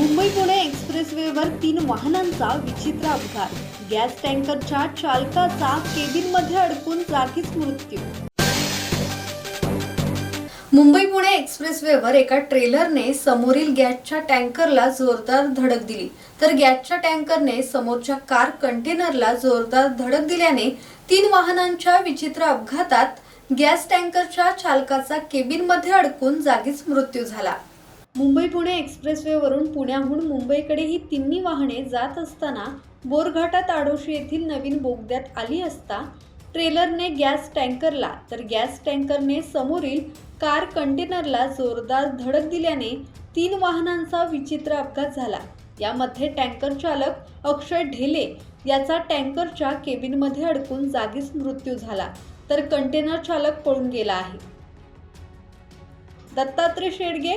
एक्सप्रेसवेवर तीन वाहनांचा विचित्र अपघात. गॅस टँकरच्या चालकाचा केबिनमध्ये अडकून जागीच मृत्यू. मुंबई पुणे एक्सप्रेसवेवर एका ट्रेलरने समोरील गॅसच्या टँकरला जोरदार धडक दिली. तर गॅसच्या टँकरने समोरच्या कार कंटेनरला जोरदार धडक दिल्याने तीन वाहनांच्या विचित्र अपघातात गॅस टँकरच्या चालकाचा केबिनमध्ये अडकून जागीच मृत्यू झाला. मुंबई पुणे एक्सप्रेसवेवरून पुण्याहून मुंबईकडे ही तिन्ही वाहने जात असताना बोरघाटात आडोशी येथील नवीन बोगद्यात आली असता ट्रेलरने गॅस टँकरला तर गॅस टँकरने समोरील कार कंटेनरला जोरदार धडक दिल्याने तीन वाहनांचा विचित्र अपघात झाला. यामध्ये टँकर चालक अक्षय ढेले याचा टँकरच्या केबिनमध्ये अडकून जागीच मृत्यू झाला तर कंटेनर चालक पळून गेला आहे. दत्तात्रय शेडगे